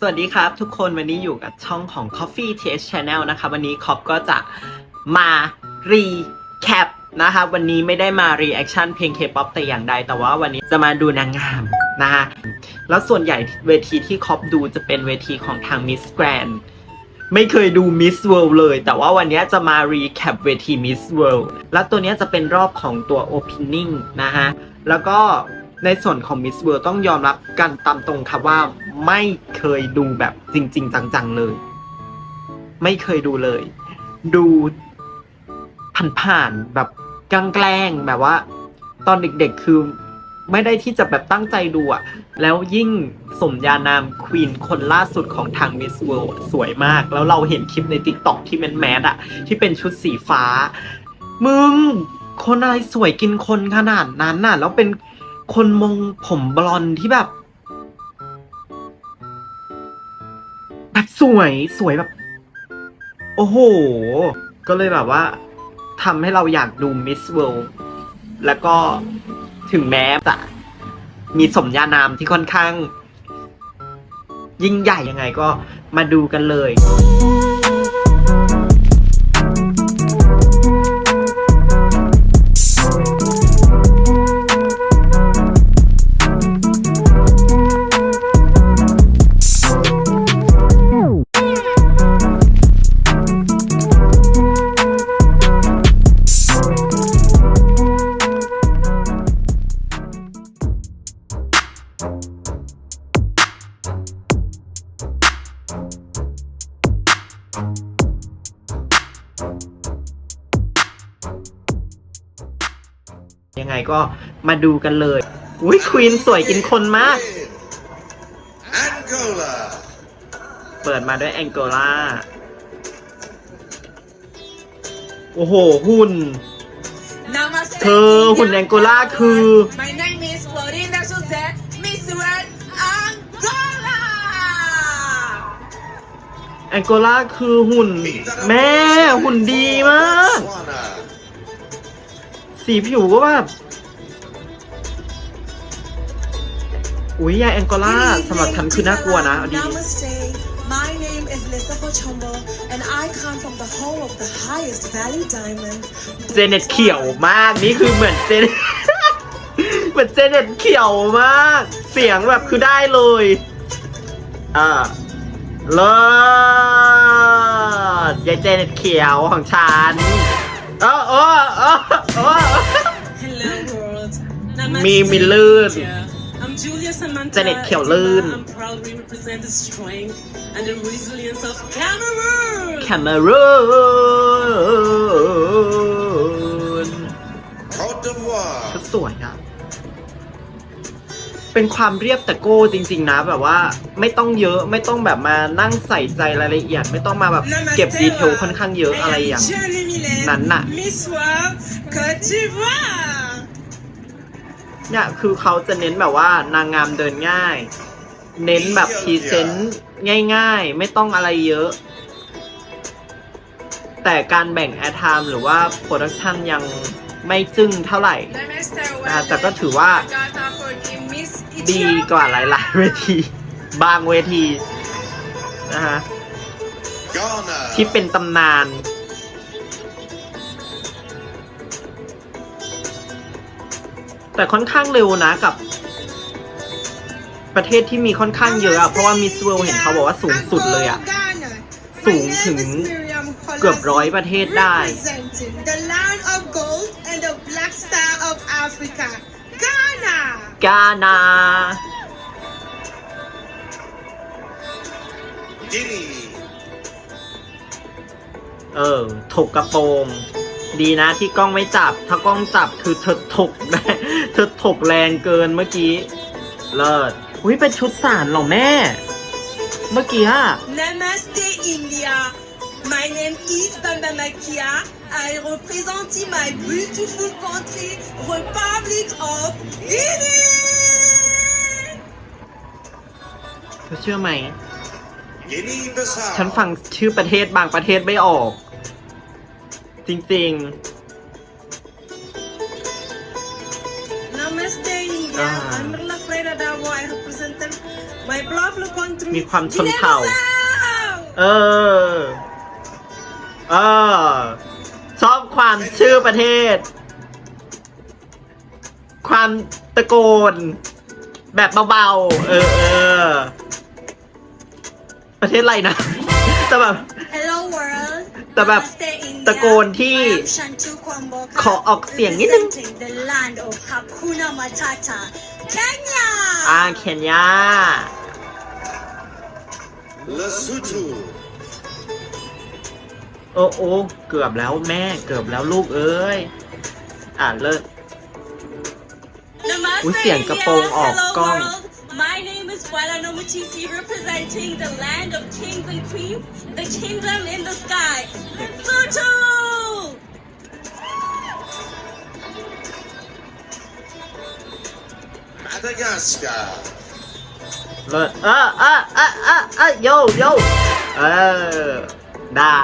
สวัสดีครับทุกคนวันนี้อยู่กับช่องของ Coffee TH Channel นะคะ วันนี้คอปก็จะมารีแคปนะคะวันนี้ไม่ได้มา reaction เพลง K-POP แต่อย่างใด แต่ว่าวันนี้จะมาดูนางงามนะคะแล้วส่วนใหญ่เวทีที่คอปดูจะเป็นเวทีของทาง Miss Grand ไม่เคยดู Miss World เลย แต่ว่าวันนี้จะมา recap เวที Miss World แล้วตัวนี้จะเป็นรอบของตัว opening นะฮะแล้วก็ในส่วนของ Miss World ต้องยอมรับกันตามตรงครับว่า ไม่เคยดูแบบจริง ๆ จังๆเลย ไม่เคยดูเลย ดูผ่านๆแบบกลางแบบว่า ตอนเด็กๆคือไม่ได้ที่จะแบบตั้งใจดูอะแล้วยิ่งสมญานามควีนคนล่าสุดของทาง Miss World อะสวยมาก แล้วเราเห็นคลิปใน t ิ k t o k ที่เป็นแมสอะที่เป็นชุดสีฟ้า มึง คนอะไรสวยกินคนขนาดนั้นน่ะ แล้วเป็นคนมงผมบลอนที่แบบ สวยสวยแบบ โอ้โห ก็เลยแบบว่าทำให้เราอยากดูมิสเวิลด์แล้วก็ถึงแม้จะมีสมญานามที่ค่อนข้าง ยิ่งใหญ่ยังไงก็มาดูกันเลย ก็มาดูกันเลย อุ้ยควีนสวยกินคนมาก Angola. เปิดมาด้วยแองโกลา โอ้โห หุ่น Namaste. เธอหุ่นแองโกลาคือ My name is Florinda José, Miss World Angola. แองโกลาคือหุ่น แม่หุ่นดีมาก Botswana. สีผิวก็แบบ อุ้ยยายแองโกลาสำหรับฉันคือน่ากลัวนะเอาดี Namaste. My name is Lisa Pochombo, and I come from the home of the highest value diamonds. เจเน็ตเขียวมาก นี่คือเหมือนเจเน็ตเหมือนเจเน็ตเขียวมาก เสียงแบบคือได้เลย อ่าเลิศยายเจเน็ตเขียวของฉันเออเออเออเออ Hello world. Mi mi ลื่น I'm Julia Samantha. เจเน็ตเขียวลื่น I'm proudly represent the strength and the resilience of Cameroon. แคมเรูน Cote d'Ivoire. ชุดสวยอะเป็นความเรียบแต่โก้จริง ๆ นะ แบบว่าไม่ต้องเยอะไม่ต้องแบบมานั่งใส่ใจรายละเอียด ไม่ต้องมาแบบเก็บดีเทลค่อนข้างเยอะอะไรอย่าง Jenny Millet, นั้นน่ะ เนี่ยคือเขาจะเน้นแบบว่านางงามเดินง่าย เน้นแบบพรีเซนต์ง่าย ๆ ไม่ต้องอะไรเยอะ แต่การแบ่งแอร์ไทม์หรือว่าโปรดักชันยังไม่จึ้งเท่าไหร่อ่าแต่ก็ถือว่าดีกว่าหลาย ๆ เวที บางเวทีนะฮะ Ghana. ที่เป็นตำนาน แต่ค่อนข้างเร็วนะกับ ประเทศที่มีค่อนข้างเยอะอะเพราะว่ามิสเวลเห็นเขาบอกว่าสูงสุดเลยอะสูงถึงเกือบร้อยประเทศได้ Representing the land of gold and the black star of Africa, Ghana. กานา Guinea. เออถกกระโปรง ดีนะที่กล้องไม่จับ ถ้ากล้องจับคือเธอถกเธอถกแรงเกินเมื่อกี้ เลิศอุ้ยเป็นชุดสารเหรอแม่ เมื่อกี้อะ Namaste India. My name is Dandanakia. I represent my beautiful country, Republic of Guinea. เธอเชื่อไหม Guinea Bissau. ฉันฟังชื่อประเทศบางประเทศไม่ออก จริง Namaste India. Ah. I'm Merla Freira Davo. I represent my love le country. มีความชนเผ่า เออ เออ ชอบความชื่อประเทศ ความตะโกน แบบเบาๆ เออเออ ประเทศอะไรนะ แต่แบบ Hello world. แต่แบบ Namaste, India. ตะโกนที่ I am Shantu Kwamboka, ขอออกเสียงนิดนึง representing the land of Hakuna Matata, Kenya. อาเคนยา Lesotho. โอ้โอ้เกือบแล้วแม่เกือบแล้วลูกเอ้ย อ่านเลิก Namaste, อุ๊ยเสียงกระโปรงออก Hello กล้อง world. My name is Wala Nomutiti, representing the land of kings and queens, the kingdom in the sky. Lesotho! Madagascar. เลิศเออเออเออเออเออโยโยเออได้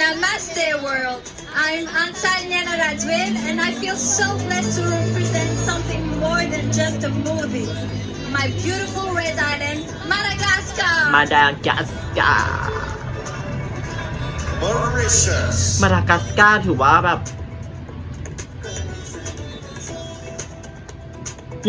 Namaste world. I'm Ansanya Naradwin and I feel so blessed to represent something more than just a movie. My beautiful red island, Madagascar. มาดากัสการ์ Mauritius. มาดากัสการ์ถือว่าแบบ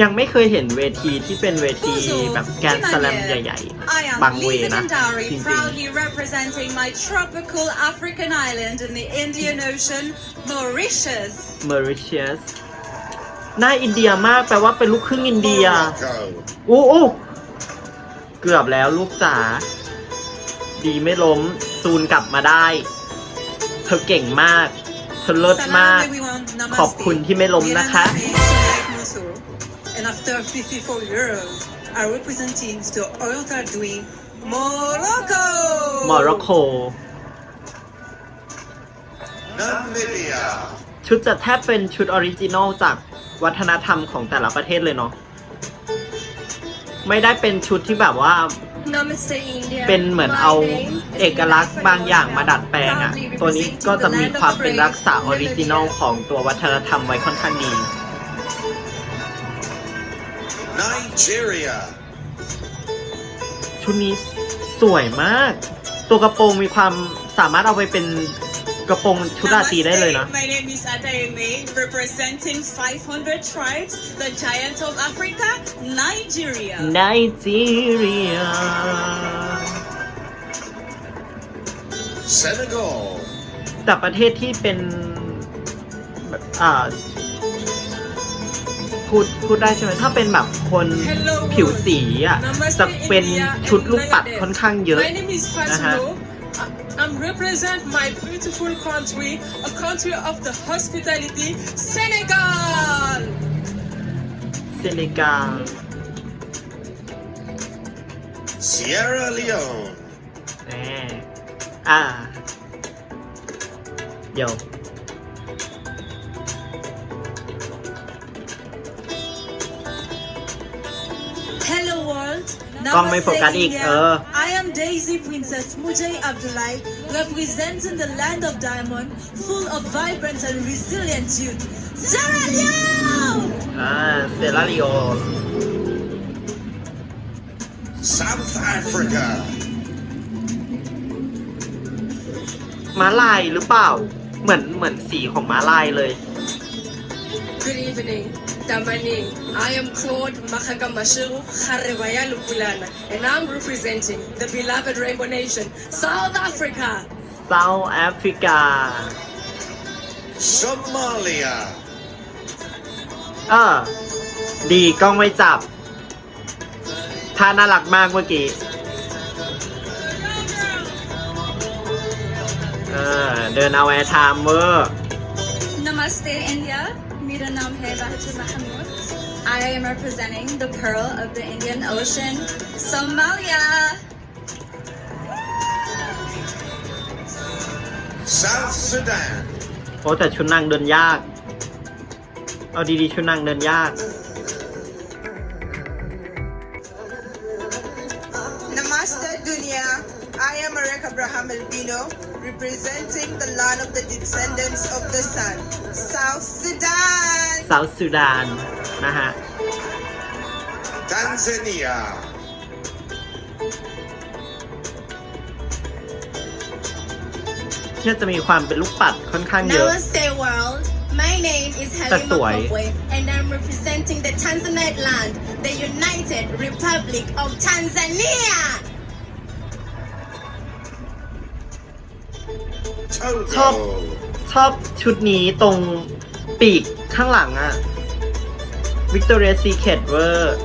ยังไม่เคยเห็นเวทีที่เป็นเวทีแบบแกรนด์สแลมใหญ่ I am ๆบางเว Lisa นะ Gandari, จริง proudly representing my tropical African island in the Indian Ocean, Mauritius. ๆ Mauritius หน้าอินเดียมากแปลว่าเป็นลูกครึ่งอินเดีย Morocco. อู้อู้เกือบแล้วลูกจ๋าดีไม่ล้มจูนกลับมาได้ เธอเก่งมาก เธอเลิศมาก ขอบคุณที่ไม่ล้มนะคะ And after 54 years, I'm representing the Oriental Dream, Morocco. มอร็อกโก Namibia. ชุดจะแทบเป็นชุดออริจินอลจาก วัฒนธรรมของแต่ละประเทศเลยเนาะไม่ได้เป็นชุดที่แบบว่า Namaste, India. เป็นเหมือนเอาเอกลักษณ์บางอย่างมาดัดแปลงอะ่ะ ตัวนี้ก็จะมีความเป็นรักษาออริจินอลของตัววัฒนธรรมไว้ค่อนข้างดี Nigeria. ชุดนี้สวยมาก ตัวกระโปรงมีความสามารถเอาไปเป็น กระโปรงชุดราตรีได้เลยนะ My name is Adayeme, representing 500 tribes, the giant of Africa, Nigeria. ไนจีเรีย Senegal. แต่ประเทศที่เป็นแบบอ่าพูดพูดได้ใช่ไหมถ้าเป็นแบบคน Hello, ผิวสีอะจะเป็นชุดลูกปัดค่อนข้างเยอะ My name is Uh-huh. Fazilo. I'm represent my beautiful country, a country of the hospitality, Senegal. เซเนกาล Sierra Leone. แหมอ่าเดี๋ยว Hello world. กล้องไม่โฟกัสอีก เออ I am Daisy Princess Mujay Abdullahi, representing the land of diamond, full of vibrant and resilient youth. Sierra Leone! อ่าเซราลิโอ South Africa. ม้าลายหรือเปล่า เหมือนเหมือนสีของม้าลายเลย Good evening, Damani. I am Claude Makagamashiru Harevaya Lupulana, and I'm representing the beloved Rainbow Nation, South Africa. South Africa Somalia. เออ ดีกล้องไม่จับท่าน่ารักมากเมื่อกี้ เออ เดินเอาแอร์ไทม์เวอร์ Namaste, India. Mera naam hai Bahajur Mahmood. I am representing the pearl of the Indian Ocean, Somalia. South Sudan. โอ้แต่ชุดนางเดินยาก เอาดีๆชุดนางเดินยาก Maludino, representing the land of the descendants of the sun, South Sudan. South Sudan นะฮะ Tanzania. Namaste world my name is Helen Mokobwe and I'm representing the Tanzanite land the United Republic of Tanzania Togo. ชอบชุดนี้ตรงปีกข้างหลังอะ Victoria's Secret เวอร์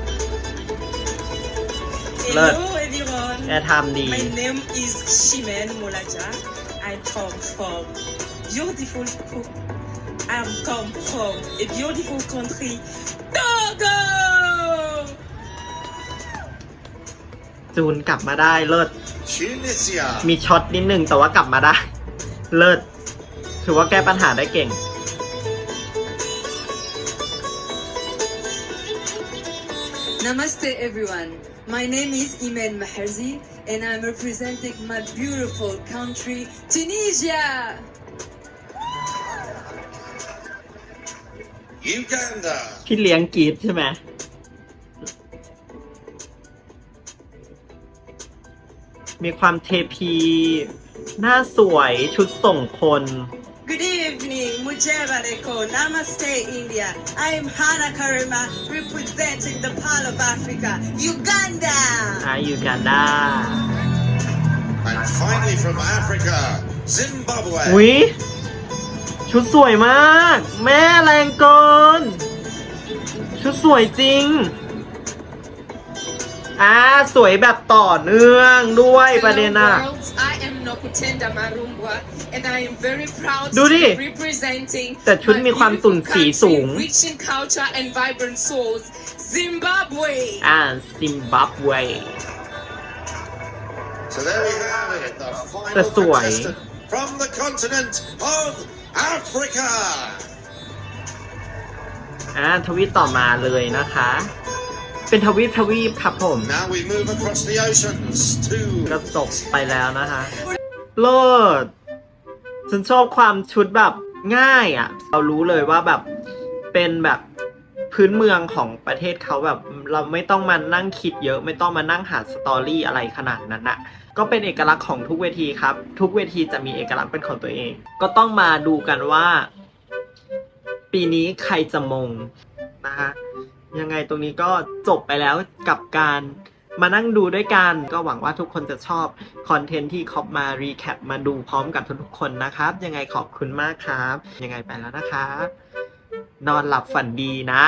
Look. Hello everyone. แอร์ทำดี My name is Shimen Molaja. I come from beautiful. po- I come from a beautiful country, Togo. จูนกลับมาได้เลิศ Tunisia. มีช็อตนิดนึงแต่ว่ากลับมาได้ เลิศ ถือว่าแก้ปัญหาได้เก่ง Namaste everyone. My name is Imen Maherzi and I'm representing my beautiful country, Tunisia. Uganda. พี่เลี้ยงกรีดใช่ไหม มีความเทพี หน้าสวยชุดส่งคน Good evening, Mujebareko, Namaste, India. I am Hana Karima, representing the Pearl of Africa, Uganda. อายูกันดา And finally from Africa, Zimbabwe. อุ๊ย ชุดสวยมาก แม่แรงเกิน ชุดสวยจริง อ่า สวยแบบต่อเนื่องด้วยประเด็นอะ Hello, world. ดู to ดิ be representing แต่ชุด my มีความตุ่น beautiful สีสูง country, rich in culture and vibrant souls, Zimbabwe. อ่าซิมบับเว So there we have it, the final That's the way. contestant from the continent of Africa. อ่าทวีตต่อมาเลยนะคะ เป็นทวีปทวีปครับผม Now we move across the oceans to ก็จบไปแล้วนะคะ เลิศฉันชอบความชุดแบบง่ายอะ่ะ เรารู้เลยว่าแบบเป็นแบบพื้นเมืองของประเทศเขาแบบเราไม่ต้องมานั่งคิดเยอะ ไม่ต้องมานั่งหาสตอรี่อะไรขนาดนั้นอะก็เป็นเอกลักษณ์ของทุกเวทีครับ ทุกเวทีจะมีเอกลักษณ์เป็นของตัวเอง ก็ต้องมาดูกันว่า ปีนี้ใครจะมงนะคะยังไงตรงนี้ก็จบไปแล้วกับการ มานั่งดูด้วยกัน ก็หวังว่าทุกคนจะชอบคอนเทนต์ที่คอปมารีแคปมาดูพร้อมกับทุกๆคนนะครับ ยังไงขอบคุณมากครับ ยังไงไปแล้วนะครับ นอนหลับฝันดีนะ